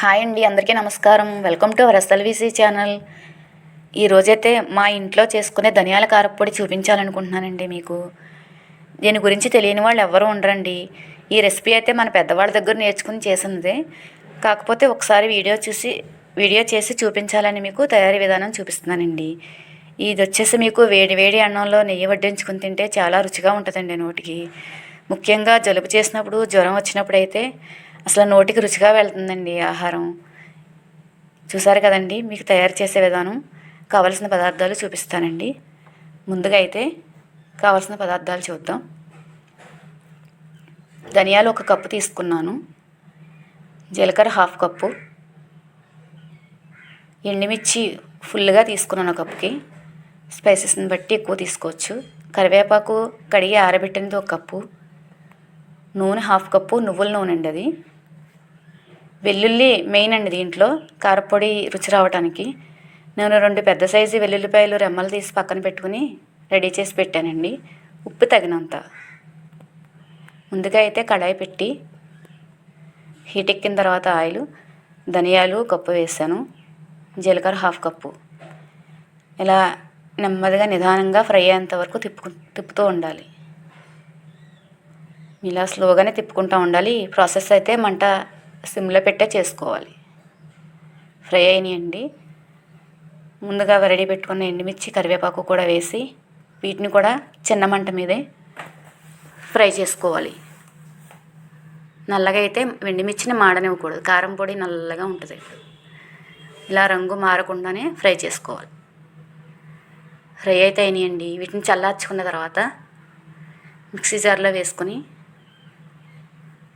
Hi అండి అందరికీ నమస్కారం. Welcome to our SLVC channel. ఈరోజైతే మా ఇంట్లో చేసుకునే ధనియాల కారపొడి చూపించాలనుకుంటున్నానండి మీకు. దీని గురించి తెలియని వాళ్ళు ఎవరు ఉండరండి. ఈ రెసిపీ అయితే మన పెద్దవాళ్ళ దగ్గర నేర్చుకుని చేసింది కాకపోతే ఒకసారి వీడియో చూసి వీడియో చేసి చూపించాలని మీకు తయారీ విధానం చూపిస్తున్నానండి. ఇది వచ్చేసి మీకు వేడి వేడి అన్నంలో నెయ్యి వడ్డించుకుని తింటే చాలా రుచిగా ఉంటుందండి నోటికి. ముఖ్యంగా జలుబు చేసినప్పుడు జ్వరం వచ్చినప్పుడు అయితే అసలు నోటికి రుచిగా వెళ్తుందండి ఆహారం. చూసారు కదండి మీకు తయారు చేసే విధానం. కావలసిన పదార్థాలు చూపిస్తానండి. ముందుగా అయితే కావలసిన పదార్థాలు చూద్దాం. ధనియాలు ఒక కప్పు తీసుకున్నాను. జీలకర్ర హాఫ్ కప్పు. ఎండుమిర్చి ఫుల్గా తీసుకున్నాను కప్పుకి. స్పైసెస్ని బట్టి ఎక్కువ తీసుకోవచ్చు. కరివేపాకు కడిగి ఆరబెట్టినది ఒక కప్పు. నూనె హాఫ్ కప్పు నువ్వుల నూనె అండి అది. వెల్లుల్లి మెయిన్ అండి దీంట్లో. కారపొడి రుచి రావడానికి నేను రెండు పెద్ద సైజు వెల్లుల్లిపాయలు రెమ్మలు తీసి పక్కన పెట్టుకుని రెడీ చేసి పెట్టానండి. ఉప్పు తగినంత. ముందుగా అయితే కడాయి పెట్టి హీట్ ఎక్కిన తర్వాత ఆయిల్ ధనియాలు కప్పు వేసాను. జీలకర్ర హాఫ్ కప్పు. ఇలా నెమ్మదిగా నిదానంగా ఫ్రై అయ్యేంత వరకు తిప్పుకు తిప్పుతూ ఉండాలి. ఇలా స్లోగానే తిప్పుకుంటూ ఉండాలి. ఈ ప్రాసెస్ అయితే మంట సిమ్లో పెట్టే చేసుకోవాలి. ఫ్రై అయినాయండి. ముందుగా రెడీ పెట్టుకున్న ఎండుమిర్చి కరివేపాకు కూడా వేసి వీటిని కూడా చిన్న మంట మీదే ఫ్రై చేసుకోవాలి. నల్లగా అయితే ఎండుమిర్చిని మాడనివ్వకూడదు. కారం పొడి నల్లగా ఉంటుంది. ఇలా రంగు మారకుండానే ఫ్రై చేసుకోవాలి. ఫ్రై అయితే అయినాయండి. వీటిని చల్లార్చుకున్న తర్వాత మిక్సీ జార్లో వేసుకొని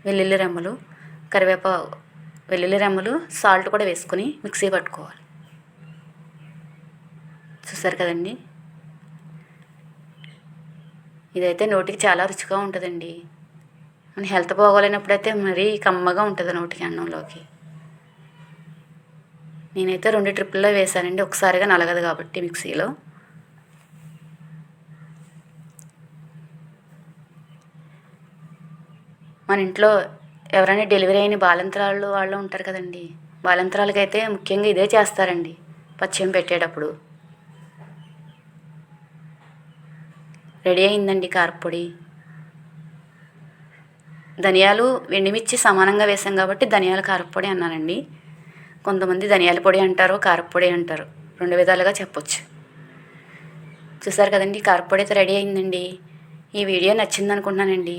వెల్లుల్లి రెమ్మలు కరివేపా వెల్లుల్లి రెమ్మలు సాల్ట్ కూడా వేసుకుని మిక్సీ పట్టుకోవాలి. చూసారు కదండి? ఇదైతే నోటికి చాలా రుచిగా ఉంటుందండి. మన హెల్త్ బాగోలేనప్పుడైతే మరీ కమ్మగా ఉంటుంది నోటికి అన్నంలోకి. నేనైతే రెండు ట్రిప్పుల్లో వేసానండి ఒకసారిగా నలగదు కాబట్టి మిక్సీలో. మన ఇంట్లో ఎవరైనా డెలివరీ అయిన బాలంతరాలు వాళ్ళు ఉంటారు కదండి. బాలంతరాలకైతే ముఖ్యంగా ఇదే చేస్తారండి పచ్చయం పెట్టేటప్పుడు. రెడీ అయిందండి కారపొడి ధనియాలు వెండిమిర్చి సమానంగా వేసాం కాబట్టి ధనియాల కారపొడి అన్నానండి. కొంతమంది ధనియాల పొడి అంటారు కారపొడి అంటారు. రెండు విధాలుగా చెప్పొచ్చు. చూసారు కదండి కారపొడి అయితే రెడీ అయిందండి. ఈ వీడియో నచ్చింది అనుకుంటున్నానండి